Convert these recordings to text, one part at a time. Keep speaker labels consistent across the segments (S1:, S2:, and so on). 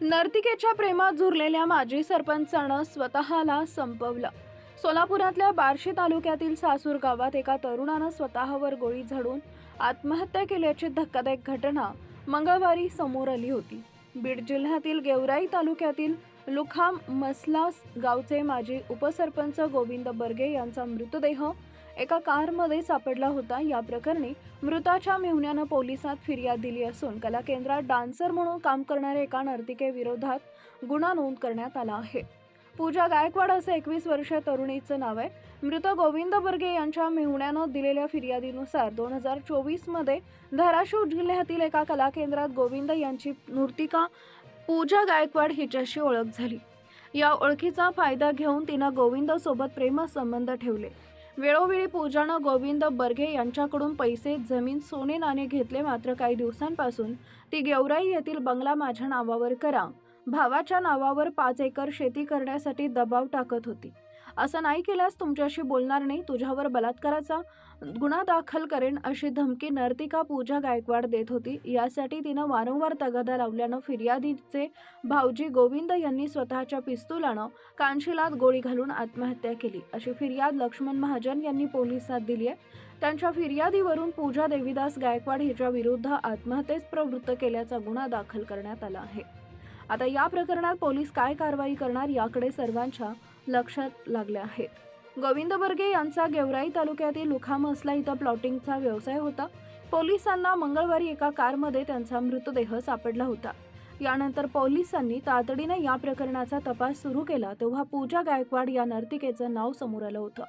S1: नर्तिकेच्या प्रेमात झुरलेल्या माजी सरपंचानं स्वतःला संपवलं. सोलापुरातल्या बार्शी तालुक्यातील सासूर गावात एका तरुणानं स्वतःवर गोळी झाडून आत्महत्या केल्याची धक्कादायक घटना मंगळवारी समोर आली होती. बीड जिल्ह्यातील गेवराई तालुक्यातील लुखाम मसलास गावचे माजी उपसरपंच गोविंद बर्गे यांचा मृतदेह एका कारमध्ये सापडला होता. या प्रकरणी मृताच्या मेहुण्यानं पोलिसात फिर्याद दिली असून कला केंद्रात डान्सर म्हणून काम करणाऱ्या एका नर्तिकेविरोधात गुन्हा नोंद करण्यात आला आहे. पूजा गायकवाड असं एकवीस वर्षीय तरुणीचं नाव आहे. मृत गोविंद बर्गे यांच्या मेहुण्यानं दिलेल्या फिर्यादीनुसार दोन हजार चोवीसमध्ये धाराशिव जिल्ह्यातील एका कला केंद्रात गोविंद यांची मूर्तिका पूजा गायकवाड हिच्याशी ओळख झाली. या ओळखीचा फायदा घेऊन तिनं गोविंदसोबत प्रेमसंबंध ठेवले. वेळोवेळी पूजानं गोविंद बर्गे यांच्याकडून पैसे जमीन सोने नाणे घेतले मात्र काही दिवसांपासून ती गेवराई येथील बंगला माझ्या नावावर करा. भावाच्या नावावर पाच एकर शेती करण्यासाठी दबाव टाकत होती. असं नाही केल्यास तुमच्याशी बोलणार नाही तुझ्यावर बलात्काराचा गुन्हा दाखल करेन अशी धमकी नर्तिका पूजा गायकवाड देत होती. यासाठी तिनं वारंवार तगादा लावल्यानं फिर्यादीचे भाऊजी गोविंद यांनी स्वतःच्या पिस्तुलानं कानशिलात गोळी घालून आत्महत्या केली. अशी फिर्याद लक्ष्मण महाजन यांनी पोलिसात दिली आहे. त्यांच्या फिर्यादीवरून पूजा देवीदास गायकवाड हिच्या विरुद्ध आत्महत्येस प्रवृत्त केल्याचा गुन्हा दाखल करण्यात आला आहे. आता या प्रकरणात पोलीस काय कारवाई करणार याकडे सर्वांच्या लक्षात लागले आहेत. गोविंद बर्गे यांचा गेवराई तालुक्यातील लुखामसला इथं प्लॉटिंगचा व्यवसाय होता. पोलिसांना मंगळवारी एका कारमध्ये त्यांचा मृतदेह सापडला होता. यानंतर पोलिसांनी तातडीने या प्रकरणाचा तपास सुरू केला तेव्हा पूजा गायकवाड या नर्तिकेचं नाव समोर आलं होतं.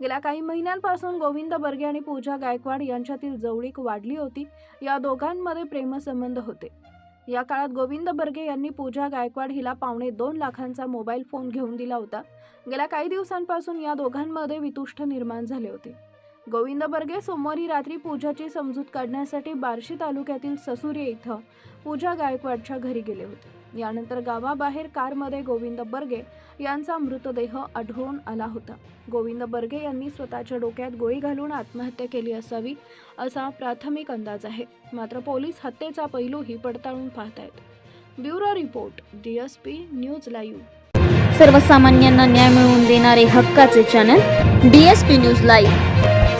S1: गेल्या काही महिन्यांपासून गोविंद बर्गे आणि पूजा गायकवाड यांच्यातील जवळीक वाढली होती. या दोघांमध्ये प्रेमसंबंध होते. या काळात गोविंद बर्गे यांनी पूजा गायकवाड हिला पावणे दोन लाखांचा मोबाईल फोन घेऊन दिला होता. गेल्या काही दिवसांपासून या दोघांमध्ये वितुष्ट निर्माण झाले होते. गोविंद बर्गे सोमवारी रात्री पूजाची समजूत काढण्यासाठी बार्शी तालुक्यातील ससुरे इथं पूजा गायकवाडच्या घरी गेले होते. यानंतर गावाबाहेर कारमध्ये गोविंद बर्गे यांचा मृतदेह आढळून आला होता. गोविंद बर्गे यांनी स्वतःच्या डोक्यात गोळी घालून आत्महत्या केली असावी असा प्राथमिक अंदाज आहे. मात्र पोलीस हत्येचा पैलूही पडताळून पाहत आहेत bureau report DSP news live.
S2: सर्वसामान्यांना न्याय मिळवून देणारे हक्काचे channel D S P news live.